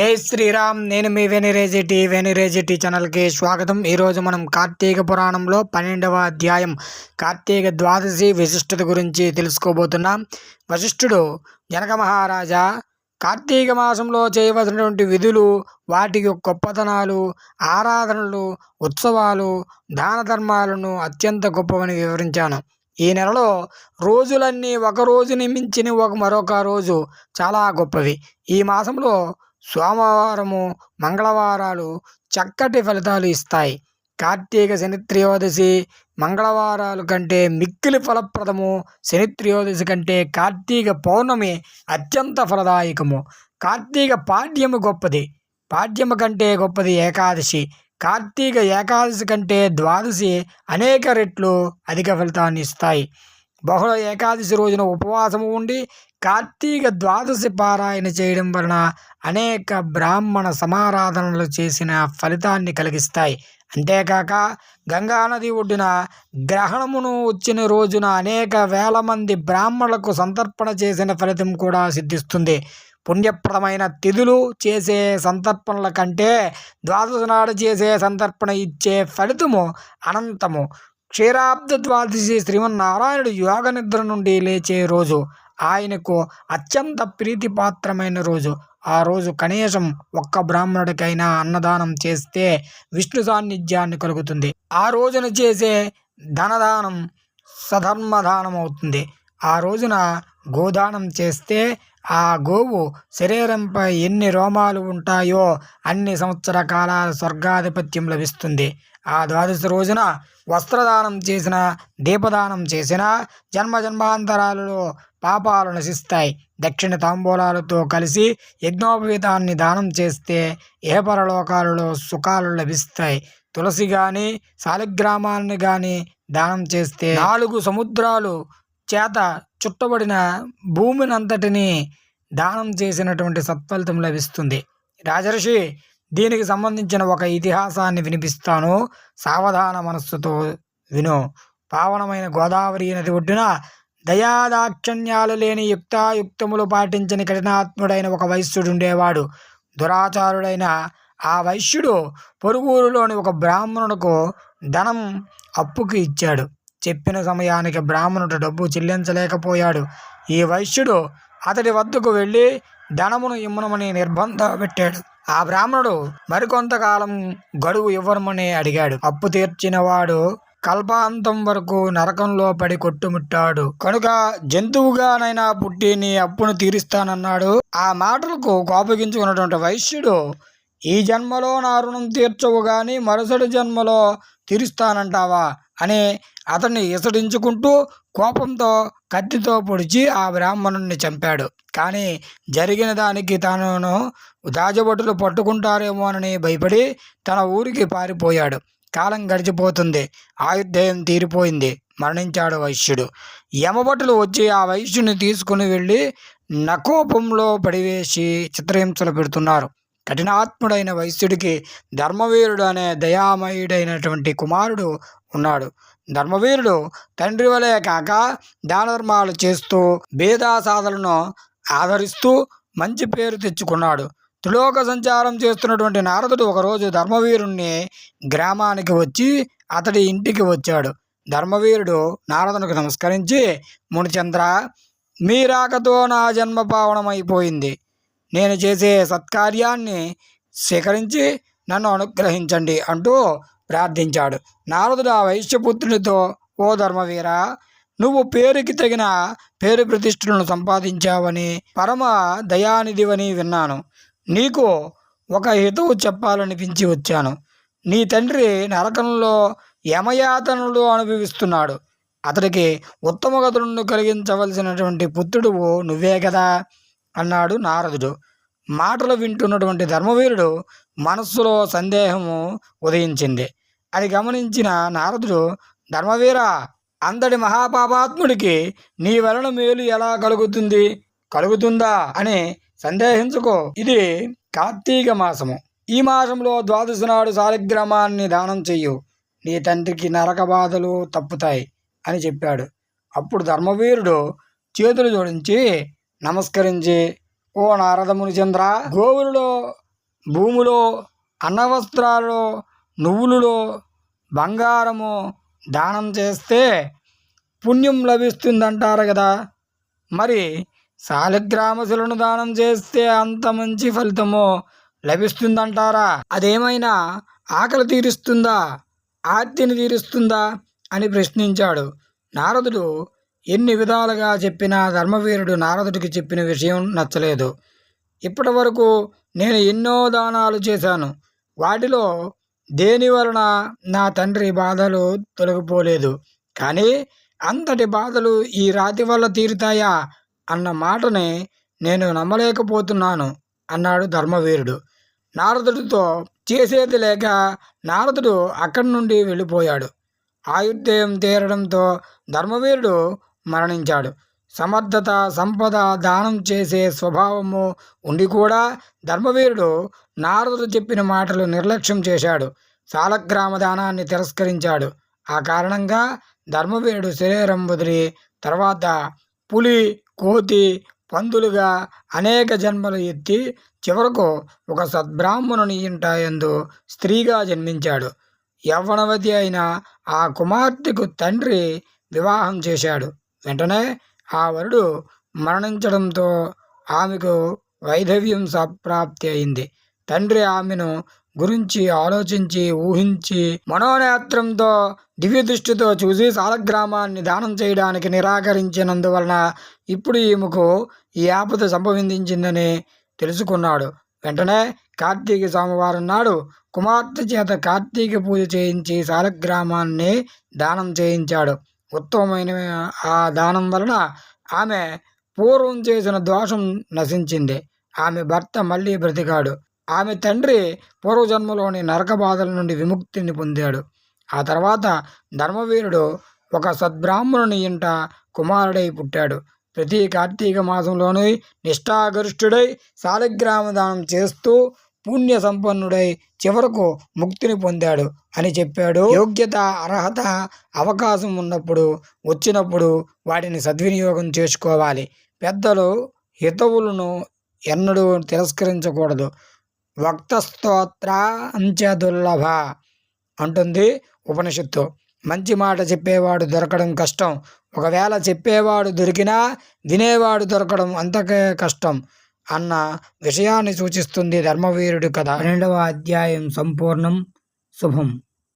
ఏ శ్రీరామ్ నేను మీ వెనిరేజిటి వెనిరేజిటి ఛానల్కి స్వాగతం. ఈరోజు మనం కార్తీక పురాణంలో పన్నెండవ అధ్యాయం కార్తీక ద్వాదశి విశిష్టత గురించి తెలుసుకోబోతున్నాం. వశిష్ఠుడు జనక మహారాజా కార్తీక మాసంలో చేయవలసినటువంటి విధులు వాటి గొప్పతనాలు ఆరాధనలు ఉత్సవాలు దాన ధర్మాలను అత్యంత గొప్పవని వివరించాను. ఈ నెలలో రోజులన్నీ ఒక రోజుని మించిన ఒక మరొక రోజు చాలా గొప్పవి. ఈ మాసంలో సోమవారము మంగళవారాలు చక్కటి ఫలితాలు ఇస్తాయి. కార్తీక శని త్రయోదశి మంగళవారాలు కంటే మిక్కిలి ఫలప్రదము. శని త్రయోదశి కంటే కార్తీక పౌర్ణమి అత్యంత ఫలదాయకము. కార్తీక పాడ్యము గొప్పది. పాడ్యము కంటే గొప్పది ఏకాదశి. కార్తీక ఏకాదశి కంటే ద్వాదశి అనేక రెట్లు అధిక ఫలితాన్ని ఇస్తాయి. బహుళ ఏకాదశి రోజున ఉపవాసము ఉండి కార్తీక ద్వాదశి పారాయణ చేయడం వలన అనేక బ్రాహ్మణ సమారాధనలు చేసిన ఫలితాన్ని కలిగిస్తాయి. అంతేకాక గంగానది ఒడ్డున గ్రహణమును వచ్చిన రోజున అనేక వేల మంది బ్రాహ్మణులకు సంతర్పణ చేసిన ఫలితం కూడా సిద్ధిస్తుంది. పుణ్యప్రదమైన తిథులు చేసే సంతర్పణల కంటే ద్వాదశి నాడు చేసే సంతర్పణ ఇచ్చే ఫలితము అనంతము. క్షీరాబ్ద ద్వాదశి శ్రీమన్నారాయణుడు యోగ నిద్ర నుండి లేచే రోజు. ఆయనకు అత్యంత ప్రీతిపాత్రమైన రోజు. ఆ రోజు కనీసం ఒక్క బ్రాహ్మణుడికైనా అన్నదానం చేస్తే విష్ణు సాన్నిధ్యాన్ని కలుగుతుంది. ఆ రోజున చేసే ధనదానం సధర్మదానం అవుతుంది. ఆ రోజున గోదానం చేస్తే ఆ గోవు శరీరంపై ఎన్ని రోమాలు ఉంటాయో అన్ని సంవత్సర కాలాల స్వర్గాధిపత్యం లభిస్తుంది. ఆ ద్వాదశి రోజున వస్త్రదానం చేసిన దీపదానం చేసిన జన్మ జన్మాంతరాలలో పాపాలు నశిస్తాయి. దక్షిణ తాంబూలాలతో కలిసి యజ్ఞోపవీతాన్ని దానం చేస్తే ఏ పరలోకాలలో సుఖాలు లభిస్తాయి? తులసి కానీ శాలిగ్రామాన్ని కానీ దానం చేస్తే నాలుగు సముద్రాలు చేత చుట్టబడిన భూమినంతటిని దానం చేసినటువంటి సత్ఫలితం లభిస్తుంది. రాజర్షి దీనికి సంబంధించిన ఒక ఇతిహాసాన్ని వినిపిస్తాను. సావధాన మనస్సుతో విను. పావనమైన గోదావరి నది ఒడ్డున దయాదాక్షణ్యాలు లేని యుక్తాయుక్తములు పాటించని కఠినాత్ముడైన ఒక వైశ్యుడుండేవాడు. దురాచారుడైన ఆ వైశ్యుడు పొరుగురులోని ఒక బ్రాహ్మణుడుకు ధనం అప్పుకి ఇచ్చాడు. చెప్పిన సమయానికి బ్రాహ్మణుడు డబ్బు చెల్లించలేకపోయాడు. ఈ వైశ్యుడు అతడి వద్దకు వెళ్ళి ధనమును ఇమ్మనమని నిర్బంధ పెట్టాడు. ఆ బ్రాహ్మణుడు మరికొంతకాలం గడువు ఇవ్వమని అడిగాడు. అప్పు తీర్చినవాడు కల్పాంతం వరకు నరకంలో పడి కొట్టుముట్టాడు. కనుక జంతువుగానైనా పుట్టి నీ అప్పును తీరుస్తానన్నాడు. ఆ మాటలకు కోపగించుకున్నటువంటి వైశ్యుడు ఈ జన్మలో నా రుణం తీర్చవు గాని మరుసటి జన్మలో తీరుస్తానంటావా? అని అతన్ని ఇసడించుకుంటూ కోపంతో కత్తితో పొడిచి ఆ బ్రాహ్మణుణ్ణి చంపాడు. కానీ జరిగిన దానికి తాను దాజబొట్టులు పట్టుకుంటారేమోనని భయపడి తన ఊరికి పారిపోయాడు. కాలం గడిచిపోతుంది. ఆయుర్దేయం తీరిపోయింది. మరణించాడు వైశ్యుడు. యమభటులు వచ్చి ఆ వైశ్యుని తీసుకుని వెళ్ళి నకోపంలో పడివేసి చిత్రహింసలు పెడుతున్నారు. కఠినాత్ముడైన వైశ్యుడికి ధర్మవీరుడు అనే దయామయుడైనటువంటి కుమారుడు ఉన్నాడు. ధర్మవీరుడు తండ్రి వలె కాక దానధర్మాలు చేస్తూ భేదాసాధలను ఆదరిస్తూ మంచి పేరు తెచ్చుకున్నాడు. త్రిలోక సంచారం చేస్తున్నటువంటి నారదుడు ఒకరోజు ధర్మవీరుణ్ణి గ్రామానికి వచ్చి అతడి ఇంటికి వచ్చాడు. ధర్మవీరుడు నారదునికి నమస్కరించి మునిచంద్ర మీ రాకతో నా జన్మ పావనమైపోయింది. నేను చేసే సత్కార్యాన్ని స్వీకరించి నన్ను అనుగ్రహించండి అంటూ ప్రార్థించాడు. నారదుడు ఆ వైశ్యపుత్రునితో ఓ ధర్మవీర నువ్వు పేరుకి తగిన పేరు ప్రతిష్టలను సంపాదించావని పరమ దయానిధివని విన్నాను. నీకు ఒక హితవు చెప్పాలనిపించి వచ్చాను. నీ తండ్రి నరకంలో యమయాతనలు అనుభవిస్తున్నాడు. అతడికి ఉత్తమ గతులను కలిగించవలసినటువంటి పుత్రుడువు నువ్వే కదా అన్నాడు నారదుడు. మాటలు వింటున్నటువంటి ధర్మవీరుడు మనస్సులో సందేహము ఉదయించింది. అది గమనించిన నారదుడు ధర్మవీర అందడి మహాపాపాత్ముడికి నీ వలన మేలు ఎలా కలుగుతుంది? కలుగుతుందా? అని సందేహించుకో. ఇది కార్తీక మాసము. ఈ మాసంలో ద్వాదశి నాడు శాలిగ్రామాన్ని దానం చెయ్యు. నీ తండ్రికి నరక బాధలు తప్పుతాయి అని చెప్పాడు. అప్పుడు ధర్మవీరుడు చేతులు జోడించి నమస్కరించి ఓ నారదముని చంద్ర గోవులలో భూములో అన్నవస్త్రాలు నువ్వులలో బంగారము దానం చేస్తే పుణ్యం లభిస్తుందంటారు కదా. మరి శాలిగ్రామసులను దానం చేస్తే అంత మంచి ఫలితము లభిస్తుందంటారా? అదేమైనా ఆకలి తీరుస్తుందా? ఆర్తిని తీరుస్తుందా? అని ప్రశ్నించాడు. నారదుడు ఎన్ని విధాలుగా చెప్పినా ధర్మవీరుడు నారదుడికి చెప్పిన విషయం నచ్చలేదు. ఇప్పటి వరకు నేను ఎన్నో దానాలు చేశాను. వాటిలో దేని వలన నా తండ్రి బాధలు తొలగిపోలేదు? కానీ అంతటి బాధలు ఈ రాతి వల్ల తీరుతాయా? అన్న మాటని నేను నమ్మలేకపోతున్నాను అన్నాడు ధర్మవీరుడు. నారదుడితో చేసేది లేక నారదుడు అక్కడి నుండి వెళ్ళిపోయాడు. ఆయుర్దేయం తీరడంతో ధర్మవీరుడు మరణించాడు. సమర్థత సంపద దానం చేసే స్వభావము ఉండి కూడా ధర్మవీరుడు నారదుడు చెప్పిన మాటలు నిర్లక్ష్యం చేశాడు. సాలగ్రామ దానాన్ని తిరస్కరించాడు. ఆ కారణంగా ధర్మవీరుడు శరీరం వదిలి తర్వాత పులి కోతి పందులుగా అనేక జన్మలు ఎత్తి చివరకు ఒక సద్బ్రాహ్మణుని ఇంట ఎందు స్త్రీగా జన్మించాడు. యవ్వనవతి అయిన ఆ కుమార్తెకు తండ్రి వివాహం చేశాడు. వెంటనే ఆ వరుడు మరణించడంతో ఆమెకు వైధవ్యం సప్రాప్తి అయింది. తండ్రి ఆమెను గురించి ఆలోచించి ఊహించి మనోనేత్రంతో దివ్య దృష్టితో చూసి సాలగ్రామాన్ని దానం చేయడానికి నిరాకరించినందువలన ఇప్పుడు ఈమెకు ఈ ఆపద సంభవించిందని తెలుసుకున్నాడు. వెంటనే కార్తీక సోమవారం నాడు కుమార్తె చేత కార్తీక పూజ చేయించి సాలగ్రామాన్ని దానం చేయించాడు. ఉత్తమమైన ఆ దానం వలన ఆమె పూర్వం చేసిన దోషం నశించింది. ఆమె భర్త మళ్ళీ బ్రతికాడు. ఆమె తండ్రి పూర్వజన్మలోని నరక బాధల నుండి విముక్తిని పొందాడు. ఆ తర్వాత ధర్మవీరుడు ఒక సద్బ్రాహ్మణుని ఇంట కుమారుడై పుట్టాడు. ప్రతి కార్తీక మాసంలోనూ నిష్ఠాగరిష్ఠుడై శాలగ్రామ దానం చేస్తూ పుణ్య సంపన్నుడై చివరకు ముక్తిని పొందాడు అని చెప్పాడు. యోగ్యత అర్హత అవకాశం ఉన్నప్పుడు వచ్చినప్పుడు వాటిని సద్వినియోగం చేసుకోవాలి. పెద్దలు హితవులను ఎన్నడూ తిరస్కరించకూడదు. వక్తస్తోత్ర అంచదుర్లభ అంటుంది ఉపనిషత్తు. మంచి మాట చెప్పేవాడు దొరకడం కష్టం. ఒకవేళ చెప్పేవాడు దొరికినా వినేవాడు దొరకడం అంతకే కష్టం అన్న విషయాన్ని సూచిస్తుంది ధర్మవీరుడి కథ. పన్నెండవ అధ్యాయం సంపూర్ణం శుభం.